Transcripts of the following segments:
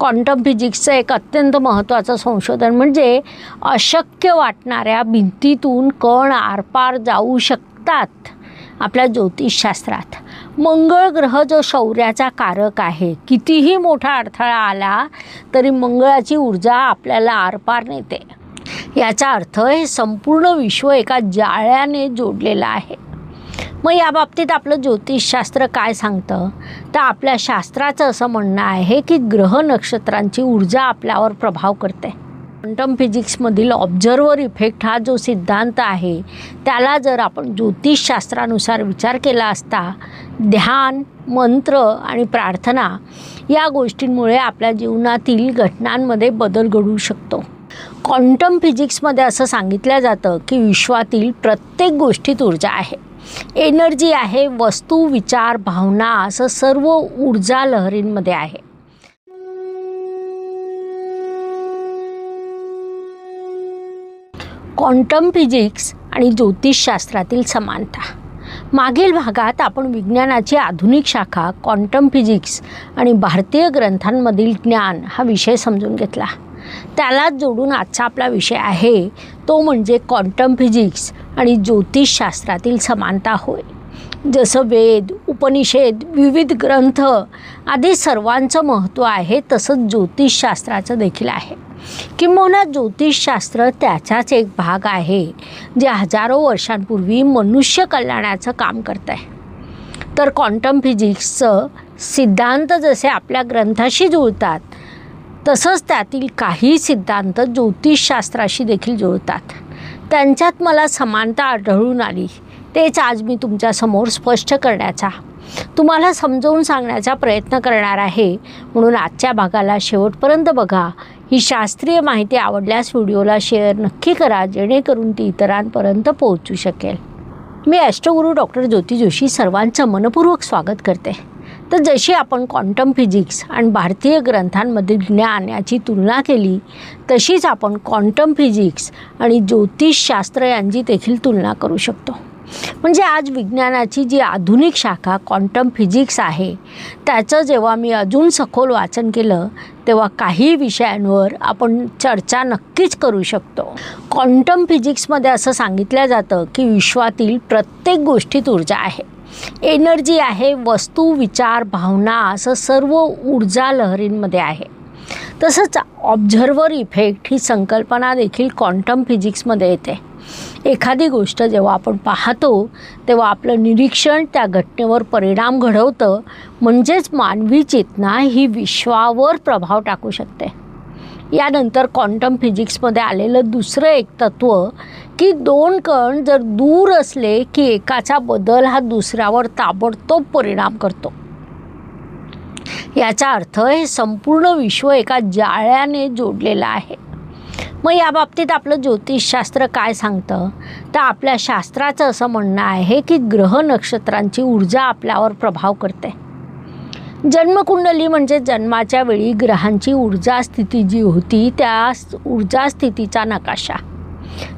Quantum फिजिक्सचं एक अत्यंत महत्त्वाचं संशोधन म्हणजे अशक्य वाटणाऱ्या भिंतीतून कण आरपार जाऊ शकतात आपल्या ज्योतिषशास्त्रात. मंगळ ग्रह जो शौर्याचा कारक आहे कितीही मोठा अडथळा आला तरी मंगळाची ऊर्जा आपल्याला आरपार नेते. याचा अर्थ हे संपूर्ण विश्व एका जाळ्याने जोडलेलं आहे. मग या बाबतीत आपलं ज्योतिषशास्त्र काय सांगतं? तर आपल्या शास्त्राचं असं म्हणणं आहे की ग्रह नक्षत्रांची ऊर्जा आपल्यावर प्रभाव करते. क्वांटम फिजिक्समधील ऑब्झर्वर इफेक्ट हा जो सिद्धांत आहे त्याला जर आपण ज्योतिषशास्त्रानुसार विचार केला असता ध्यान मंत्र आणि प्रार्थना या गोष्टींमुळे आपल्या जीवनातील घटनांमध्ये बदल घडू शकतो. क्वांटम फिजिक्समध्ये असं सांगितलं जातं की विश्वातील प्रत्येक गोष्टीत ऊर्जा आहे. एनर्जी आहे वस्तू विचार भावना असं सर्व ऊर्जा लहरींमध्ये आहे. क्वांटम फिजिक्स आणि ज्योतिषशास्त्रातील समानता. मागील भागात आपण विज्ञानाची आधुनिक शाखा क्वांटम फिजिक्स आणि भारतीय ग्रंथांमधील ज्ञान हा विषय समजून घेतला. त्यालाच जोडून आजचा आपला विषय आहे तो म्हणजे क्वांटम फिजिक्स आणि ज्योतिषशास्त्रातील समानता होय. जसं वेद उपनिषेद विविध ग्रंथ आदी सर्वांचं महत्त्व आहे तसंच ज्योतिषशास्त्राचं देखील आहे. किंबहुना ज्योतिषशास्त्र त्याचाच एक भाग आहे जे हजारो वर्षांपूर्वी मनुष्य कल्याणाचं काम करत आहे तर क्वांटम फिजिक्सचं सिद्धांत जसे आपल्या ग्रंथाशी जुळतात तसंच त्यातील काही सिद्धांत ज्योतिषशास्त्राशी देखील जुळतात. त्यांच्यात मला समानता आढळून आली. तेच आज मी तुमच्यासमोर स्पष्ट करण्याचा तुम्हाला समजावून सांगण्याचा प्रयत्न करणार आहे. म्हणून आजच्या भागाला शेवटपर्यंत बघा. ही शास्त्रीय माहिती आवडल्यास व्हिडिओला शेअर नक्की करा जेणेकरून ती इतरांपर्यंत पोहोचू शकेल. मी ॲस्ट्रोगुरू डॉक्टर ज्योती जोशी सर्वांचं मनपूर्वक स्वागत करते. तर जशी आपण क्वांटम फिजिक्स आणि भारतीय ग्रंथांमधील ज्ञान याची तुलना केली तशीच आपण क्वांटम फिजिक्स आणि ज्योतिषशास्त्र यांची देखील तुलना करू शकतो. म्हणजे आज विज्ञानाची जी आधुनिक शाखा क्वांटम फिजिक्स आहे त्याचं जेव्हा मी अजून सखोल वाचन केलं तेव्हा काही विषयांवर आपण चर्चा नक्कीच करू शकतो. क्वांटम फिजिक्समध्ये असं सांगितलं जातं की विश्वातील प्रत्येक गोष्टीत ऊर्जा आहे. एनर्जी आहे वस्तू विचार भावना असं सर्व ऊर्जा लहरींमध्ये आहे. तसंच ऑब्झर्वर इफेक्ट ही संकल्पना देखील क्वांटम फिजिक्समध्ये येते. एखादी गोष्ट जेव्हा आपण पाहतो तेव्हा आपलं निरीक्षण त्या घटनेवर परिणाम घडवतं. म्हणजेच मानवी चेतना ही विश्वावर प्रभाव टाकू शकते. यानंतर क्वांटम फिजिक्समध्ये आलेलं दुसरं एक तत्त्व की दोन कण जर दूर असले की एकाचा बदल हा दुसऱ्यावर ताबडतोब परिणाम करतो. याचा अर्थ हे संपूर्ण विश्व एका जाळ्याने जोडलेलं आहे. मग या बाबतीत आपलं ज्योतिषशास्त्र काय सांगतं? तर आपल्या शास्त्राचं असं म्हणणं आहे की ग्रह नक्षत्रांची ऊर्जा आपल्यावर प्रभाव करते. जन्मकुंडली म्हणजे जन्माच्या वेळी ग्रहांची ऊर्जा स्थिती जी होती त्या ऊर्जा स्थितीचा नकाशा.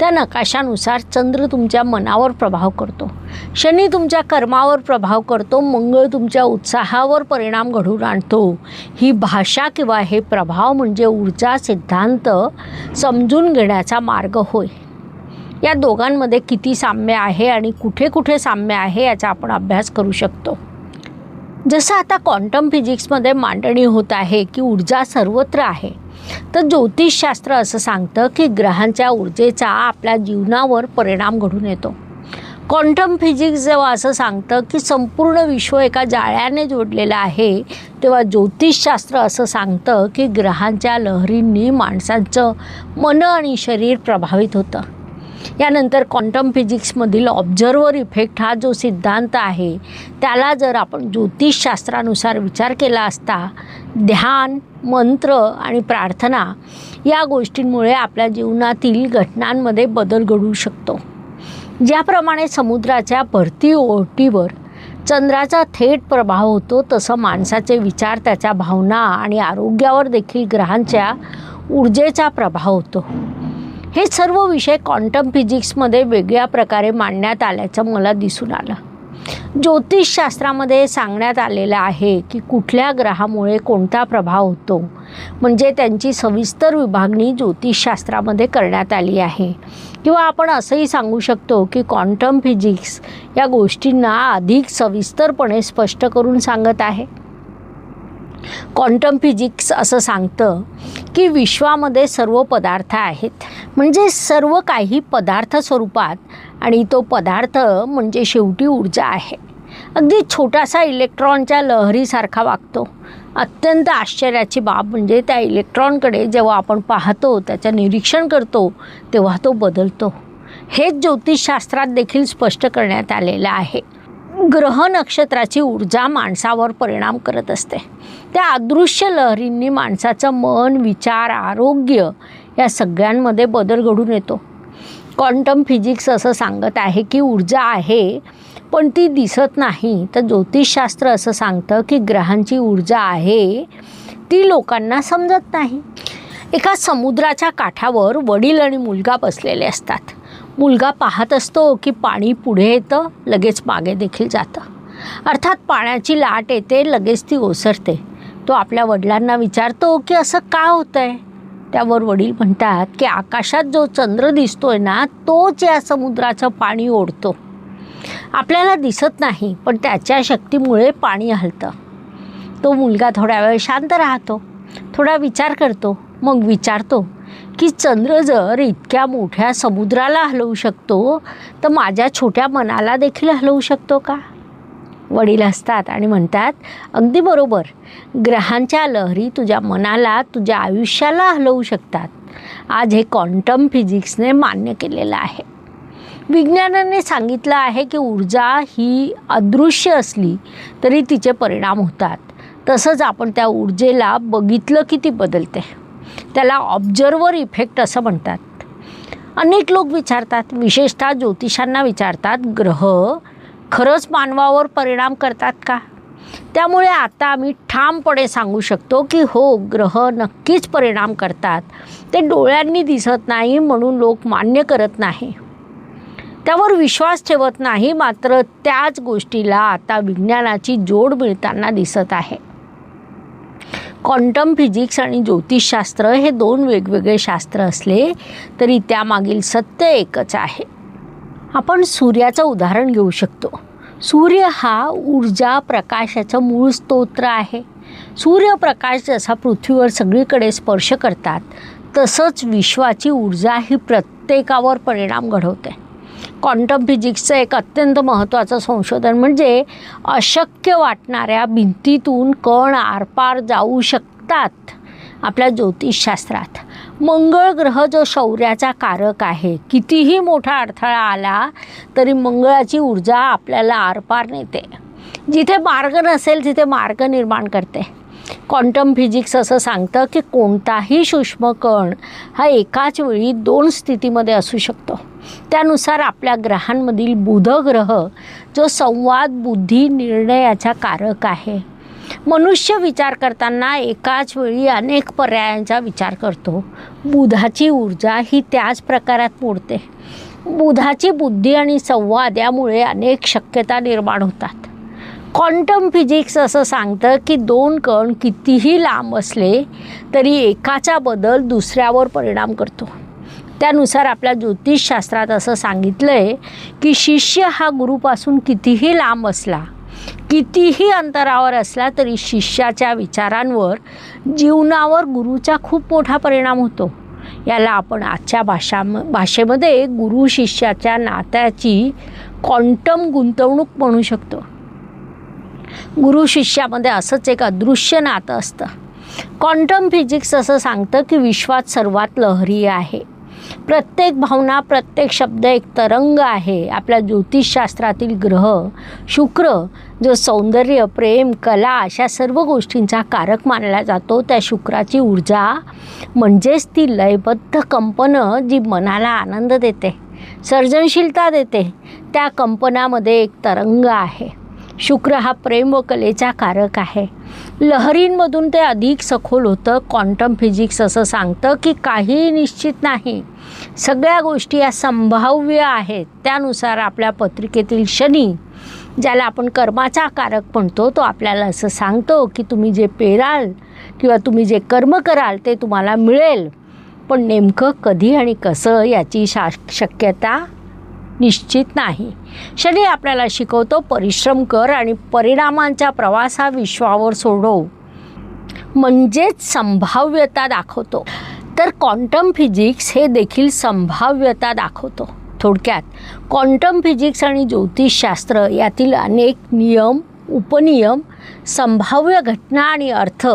त्या नकाशानुसार चंद्र तुमच्या मनावर प्रभाव करतो. शनी तुमच्या कर्मावर प्रभाव करतो मंगळ तुमच्या उत्साहावर परिणाम घडून आणतो. ही भाषा किंवा हे प्रभाव म्हणजे ऊर्जा सिद्धांत समजून घेण्याचा मार्ग होय. या दोघांमध्ये किती साम्य आहे आणि कुठे कुठे साम्य आहे याचा आपण अभ्यास करू शकतो. जसं आता क्वांटम फिजिक्समध्ये मांडणी होत आहे की ऊर्जा सर्वत्र आहे. तर ज्योतिषशास्त्र असं सांगतं की ग्रहांच्या ऊर्जेचा आपल्या जीवनावर परिणाम घडून येतो. क्वांटम फिजिक्स जेव्हा असं सांगतं की संपूर्ण विश्व एका जाळ्याने जोडलेलं आहे तेव्हा ज्योतिषशास्त्र असं सांगतं की ग्रहांच्या लहरींनी माणसांचं मन आणि शरीर प्रभावित होतं. यानंतर क्वांटम फिजिक्समधील ऑब्झर्वर इफेक्ट हा जो सिद्धांत आहे त्याला जर आपण ज्योतिषशास्त्रानुसार विचार केला असता ध्यान मंत्र आणि प्रार्थना या गोष्टींमुळे आपल्या जीवनातील घटनांमध्ये बदल घडू शकतो. ज्याप्रमाणे समुद्राच्या भरती ओटीवर चंद्राचा थेट प्रभाव होतो तसं माणसाचे विचार त्याच्या भावना आणि आरोग्यावर देखील ग्रहांच्या ऊर्जेचा प्रभाव होतो. हे सर्व विषय क्वांटम फिजिक्समध्ये वेगळ्या प्रकारे मांडण्यात आल्याचं मला दिसून आलं. ज्योतिषशास्त्रामध्ये सांगण्यात आलेलं आहे की कुठल्या ग्रहामुळे कोणता प्रभाव होतो? म्हणजे त्यांची सविस्तर विभागणी ज्योतिषशास्त्रामध्ये करण्यात आली आहे. किंवा आपण असंही सांगू शकतो की क्वांटम फिजिक्स या गोष्टींना अधिक सविस्तरपणे स्पष्ट करून सांगत आहे. क्वांटम फिजिक्स असं सांगतं की विश्वामध्ये सर्व पदार्थ आहेत. म्हणजे सर्व काही पदार्थ स्वरूपात आणि तो पदार्थ म्हणजे शेवटी ऊर्जा आहे. अगदी छोटासा इलेक्ट्रॉनच्या लहरीसारखा वागतो. अत्यंत आश्चर्याची बाब म्हणजे त्या इलेक्ट्रॉनकडे जेव्हा आपण पाहतो त्याचं निरीक्षण करतो तेव्हा तो बदलतो. हेच ज्योतिषशास्त्रात देखील स्पष्ट करण्यात आलेलं आहे. ग्रह नक्षत्राची ऊर्जा माणसावर परिणाम करत असते. त्या अदृश्य लहरींनी माणसाचं मन विचार आरोग्य या सगळ्यांमध्ये बदल घडून येतो. क्वांटम फिजिक्स असं सांगत आहे की ऊर्जा आहे पण ती दिसत नाही. तर ज्योतिषशास्त्र असं सांगतं की ग्रहांची ऊर्जा आहे ती लोकांना समजत नाही. एका समुद्राच्या काठावर वडील आणि मुलगा बसलेले असतात. मुलगा पाहत असतो की पाणी पुढे येतं लगेच मागे देखील जातं. अर्थात पाण्याची लाट येते लगेच ती ओसरते. तो आपल्या वडिलांना विचारतो की असं का होतं आहे त्यावर वडील म्हणतात की आकाशात जो चंद्र दिसतोय ना तोच या समुद्राचं पाणी ओढतो. आपल्याला दिसत नाही पण त्याच्या शक्तीमुळे पाणी हलतं. तो मुलगा थोड्या वेळ शांत राहतो. थोडा विचार करतो. मग विचारतो की चंद्र जर इतक्या मोठ्या समुद्राला हलवू शकतो तर माझ्या छोट्या मनाला देखील हलवू शकतो का? वडील असतात आणि म्हणतात अगदी बरोबर. ग्रहांच्या लहरी तुझ्या मनाला तुझ्या आयुष्याला हलवू शकतात. आज हे क्वांटम फिजिक्सने मान्य केलेलं आहे. विज्ञानाने सांगितलं आहे की ऊर्जा ही अदृश्य असली तरी तिचे परिणाम होतात. तसंच आपण त्या ऊर्जेला बघितलं की ती बदलते. त्याला ऑब्झर्वर इफेक्ट असं म्हणतात. अनेक लोक विचारतात विशेषतः ज्योतिषांना विचारतात ग्रह खरंच मानवावर परिणाम करतात का? त्यामुळे आता आम्ही ठामपणे सांगू शकतो की हो ग्रह नक्कीच परिणाम करतात. ते डोळ्यांनी दिसत नाही म्हणून लोक मान्य करत नाही. त्यावर विश्वास ठेवत नाही मात्र त्याच गोष्टीला आता विज्ञानाची जोड मिळताना दिसत आहे. क्वांटम फिजिक्स आणि ज्योतिषशास्त्र हे दोन वेगवेगळे शास्त्र असले तरी त्यामागील सत्य एकच आहे. आपण सूर्याचं उदाहरण घेऊ शकतो. सूर्य हा ऊर्जा प्रकाशाचं मूळ स्तोत्र आहे. सूर्यप्रकाश जसा पृथ्वीवर सगळीकडे स्पर्श करतात तसंच विश्वाची ऊर्जा ही प्रत्येकावर परिणाम घडवते. क्वांटम फिजिक्सचं एक अत्यंत महत्त्वाचं संशोधन म्हणजे अशक्य वाटणाऱ्या भिंतीतून कण आरपार जाऊ शकतात आपल्या ज्योतिषशास्त्रात. मंगळ ग्रह जो शौर्याचा कारक आहे कितीही मोठा अडथळा आला तरी मंगळाची ऊर्जा आपल्याला आरपार नेते. जिथे मार्ग नसेल तिथे मार्ग निर्माण करते. क्वांटम फिजिक्स असं सांगतं की कोणताही सूक्ष्म कण हा एकाच वेळी दोन स्थितीमध्ये असू शकतो. त्यानुसार आपल्या ग्रहांमधील बुध ग्रह जो संवाद बुद्धी निर्णयाचा कारक आहे. मनुष्य विचार करताना एकाच वेळी अनेक पर्यायांचा विचार करतो. बुधाची ऊर्जा ही त्याच प्रकारात मोडते. बुधाची बुद्धी आणि संवाद यामुळे अनेक शक्यता निर्माण होतात. क्वांटम फिजिक्स असं सांगतं की दोन कण कितीही लांब असले तरी एकाचा बदल दुसऱ्यावर परिणाम करतो. त्यानुसार आपल्या ज्योतिषशास्त्रात असं सांगितलं आहे की शिष्य हा गुरुपासून कितीही लांब असला कितीही अंतरावर असला तरी शिष्याच्या विचारांवर जीवनावर गुरुचा खूप मोठा परिणाम होतो. याला आपण आजच्या भाषा भाषेमध्ये गुरु शिष्याच्या नात्याची क्वांटम गुंतवणूक म्हणू शकतो. गुरु शिष्यामध्ये असंच एक अदृश्य नातं असतं. क्वांटम फिजिक्स असं सांगतं की विश्वात सर्वात लहरी आहे. प्रत्येक भावना प्रत्येक शब्द एक तरंग आहे. आपल्या ज्योतिषशास्त्रातील ग्रह शुक्र जो सौंदर्य प्रेम कला अशा सर्व गोष्टींचा कारक मानला जातो. त्या शुक्राची ऊर्जा म्हणजेच ती लयबद्ध कंपनं जी मनाला आनंद देते सर्जनशीलता देते त्या कंपनामध्ये एक तरंग आहे. शुक्र हा प्रेम व कलेचा कारक आहे. लहरींमधून ते अधिक सखोल होतं. क्वांटम फिजिक्स असं सांगतं की काहीही निश्चित नाही. सगळ्या गोष्टी या संभाव्य आहेत. त्यानुसार आपल्या पत्रिकेतील शनी ज्याला आपण कर्माचा कारक म्हणतो तो आपल्याला असं सांगतो की तुम्ही जे पेराल किंवा तुम्ही जे कर्म कराल ते तुम्हाला मिळेल. पण नेमकं कधी आणि कसं याची शा शक्यता निश्चित नाही. शनी आपल्याला शिकवतो परिश्रम कर आणि परिणामांचा प्रवास हा विश्वावर सोडव. म्हणजेच संभाव्यता दाखवतो. तर क्वांटम फिजिक्स हे देखील संभाव्यता दाखवतो. थोडक्यात क्वांटम फिजिक्स आणि ज्योतिषशास्त्र यातील अनेक नियम उपनियम संभाव्य घटना आणि अर्थ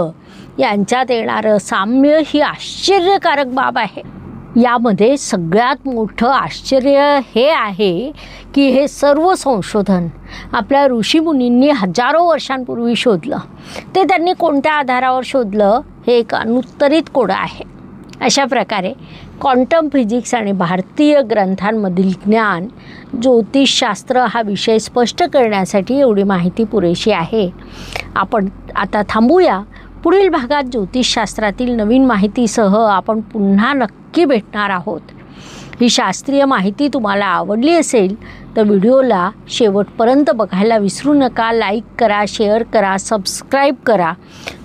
यांच्यात येणारं साम्य ही आश्चर्यकारक बाब आहे. यामध्ये सगळ्यात मोठं आश्चर्य हे आहे की हे सर्व संशोधन आपल्या ऋषीमुनींनी हजारो वर्षांपूर्वी शोधलं. ते त्यांनी कोणत्या आधारावर शोधलं हे एक अनुत्तरित कोडं आहे. अशा प्रकारे क्वांटम फिजिक्स आणि भारतीय ग्रंथांमधील ज्ञान ज्योतिषशास्त्र हा विषय स्पष्ट करण्यासाठी एवढी माहिती पुरेशी आहे. आपण आता थांबूया. पुढील भागात ज्योतिषशास्त्रातील नवीन माहितीसह आपण पुन्हा नक्की भेटणार आहोत. ही शास्त्रीय माहिती तुम्हाला आवडली असेल तर व्हिडिओला शेवटपर्यंत बघायला विसरू नका. लाईक करा शेअर करा सबस्क्राईब करा.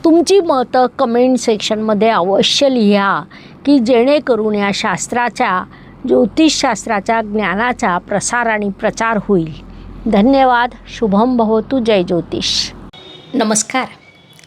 तुमची मतं कमेंट सेक्शनमध्ये अवश्य लिहा की जेणेकरून या शास्त्राच्या ज्योतिषशास्त्राच्या ज्ञानाचा प्रसार आणि प्रचार होईल. धन्यवाद. शुभम भवतु. जय ज्योतिष. नमस्कार.